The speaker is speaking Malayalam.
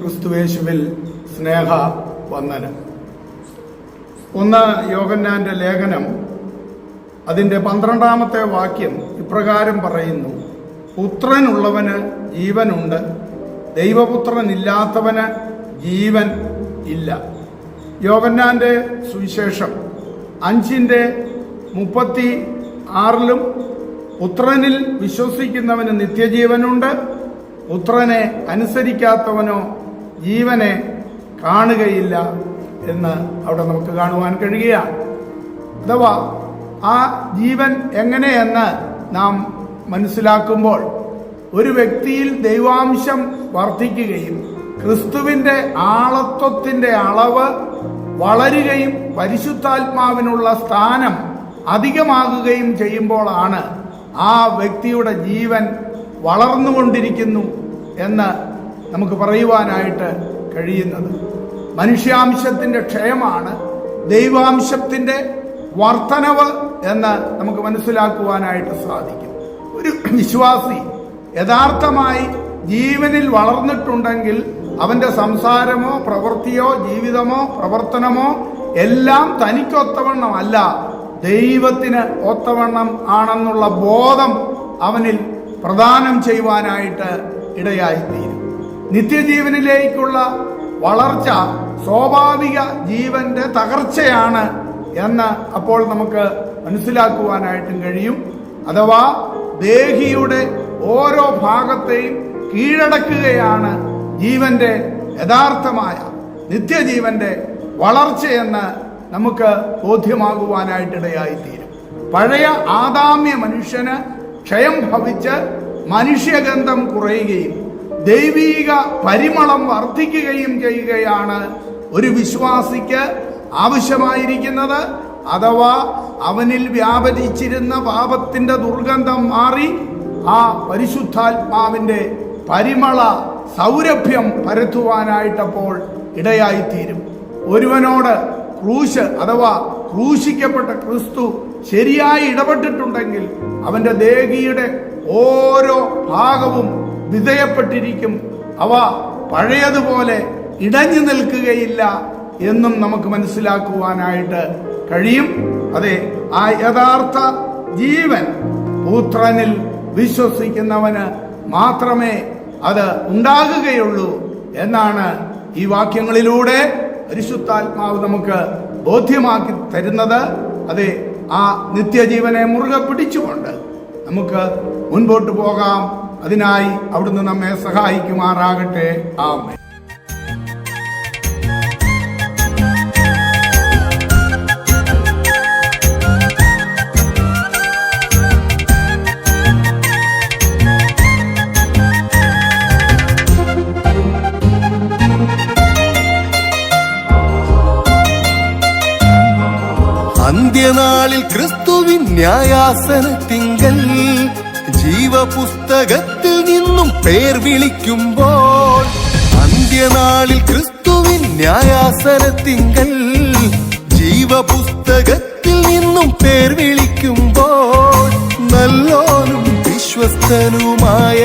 ക്രിസ്തുവേശുവിൽ സ്നേഹ വന്ദനം. ഒന്ന് യോഗന്നാന്റെ ലേഖനം അതിന്റെ പന്ത്രണ്ടാമത്തെ വാക്യം ഇപ്രകാരം പറയുന്നു. പുത്രനുള്ളവന് ജീവനുണ്ട് ദൈവപുത്രനില്ലാത്തവന് ജീവൻ ഇല്ല. യോഗന്നാന്റെ സുവിശേഷം അഞ്ചിന്റെ മുപ്പത്തി ആറിലും പുത്രനിൽ വിശ്വസിക്കുന്നവന് നിത്യജീവനുണ്ട് പുത്രനെ അനുസരിക്കാത്തവനോ ജീവനെ കാണുകയില്ല എന്ന് അവിടെ നമുക്ക് കാണുവാൻ കഴിയുകയാണ്. അഥവാ ആ ജീവൻ എങ്ങനെയെന്ന് നാം മനസ്സിലാക്കുമ്പോൾ ഒരു വ്യക്തിയിൽ ദൈവാംശം വർദ്ധിക്കുകയും ക്രിസ്തുവിന്റെ ആളത്വത്തിന്റെ അളവ് വളരുകയും പരിശുദ്ധാത്മാവിനുള്ള സ്ഥാനം അധികമാകുകയും ചെയ്യുമ്പോഴാണ് ആ വ്യക്തിയുടെ ജീവൻ വളർന്നുകൊണ്ടിരിക്കുന്നു എന്ന് നമുക്ക് പറയുവാനായിട്ട് കഴിയുന്നത്. മനുഷ്യാംശത്തിന്റെ ക്ഷയമാണ് ദൈവാംശത്തിന്റെ വർധനവ് എന്ന് നമുക്ക് മനസ്സിലാക്കുവാനായിട്ട് സാധിക്കും. ഒരു വിശ്വാസി യഥാർത്ഥമായി ജീവനിൽ വളർന്നിട്ടുണ്ടെങ്കിൽ അവന്റെ സംസാരമോ പ്രവൃത്തിയോ ജീവിതമോ പ്രവർത്തനമോ എല്ലാം തനിക്കൊത്തവണ്ണമല്ല ദൈവത്തിന് ഒത്തവണ്ണം ആണെന്നുള്ള ബോധം അവനിൽ പ്രദാനം ചെയ്യുവാനായിട്ട് ഇടയായിത്തീരും. നിത്യജീവനിലേക്കുള്ള വളർച്ച സ്വാഭാവിക ജീവന്റെ തകർച്ചയാണ് എന്ന് അപ്പോൾ നമുക്ക് മനസ്സിലാക്കുവാനായിട്ടും കഴിയും. അഥവാ ദേഹിയുടെ ഓരോ ഭാഗത്തെയും കീഴടക്കുകയാണ് ജീവന്റെ യഥാർത്ഥമായ നിത്യജീവന്റെ വളർച്ചയെന്ന് നമുക്ക് ബോധ്യമാകുവാനായിട്ടിടയായിത്തീരും. പഴയ ആദാമ്യ മനുഷ്യന് ക്ഷയം ഭവിച്ച് മനുഷ്യഗന്ധം കുറയുകയും ദൈവീക പരിമളം വർദ്ധിക്കുകയും ചെയ്യുകയാണ് ഒരു വിശ്വാസിക്ക് ആവശ്യമായിരിക്കുന്നത്. അഥവാ അവനിൽ വ്യാപരിച്ചിരുന്ന പാപത്തിന്റെ ദുർഗന്ധം മാറി ആ പരിശുദ്ധാത്മാവിന്റെ പരിമള സൗരഭ്യം പരത്തുവാനായിട്ടപ്പോൾ ഇടയായിത്തീരും. ഒരുവനോട് ക്രൂശ് അഥവാ ക്രൂശിക്കപ്പെട്ട ക്രിസ്തു ശരിയായി ഇടപെട്ടിട്ടുണ്ടെങ്കിൽ അവന്റെ ദേഹിയുടെ ഓരോ ഭാഗവും വിധേയപ്പെട്ടിരിക്കും. അവ പഴയതുപോലെ ഇടഞ്ഞു നിൽക്കുകയില്ല എന്നും നമുക്ക് മനസ്സിലാക്കുവാനായിട്ട് കഴിയും. അതെ ആ യഥാർത്ഥ ജീവൻ പുത്രനിൽ വിശ്വസിക്കുന്നവന് മാത്രമേ അത് ഉണ്ടാകുകയുള്ളൂ എന്നാണ് ഈ വാക്യങ്ങളിലൂടെ പരിശുദ്ധാത്മാവ് നമുക്ക് ബോധ്യമാക്കി തരുന്നത് അതെ ആ നിത്യജീവനെ മുറുകെ പിടിച്ചുകൊണ്ട് നമുക്ക് മുൻപോട്ട് പോകാം. അതിനായി അവിടുന്ന് നമ്മെ സഹായിക്കുമാറാകട്ടെ. ആമേ അന്ത്യനാളിൽ ക്രിസ്തുവിൻ ന്യായാസന തിങ്കൽ ജീവപുസ്തകത്തിൽ നിന്നും പേർ വിളിക്കുമ്പോൾ അന്ത്യനാളിൽ ക്രിസ്തുവിൻ ന്യായാസന തിങ്കൽ ജീവപുസ്തകത്തിൽ നിന്നും പേർ വിളിക്കുമ്പോൾ നല്ലോനും വിശ്വസ്തനുമായ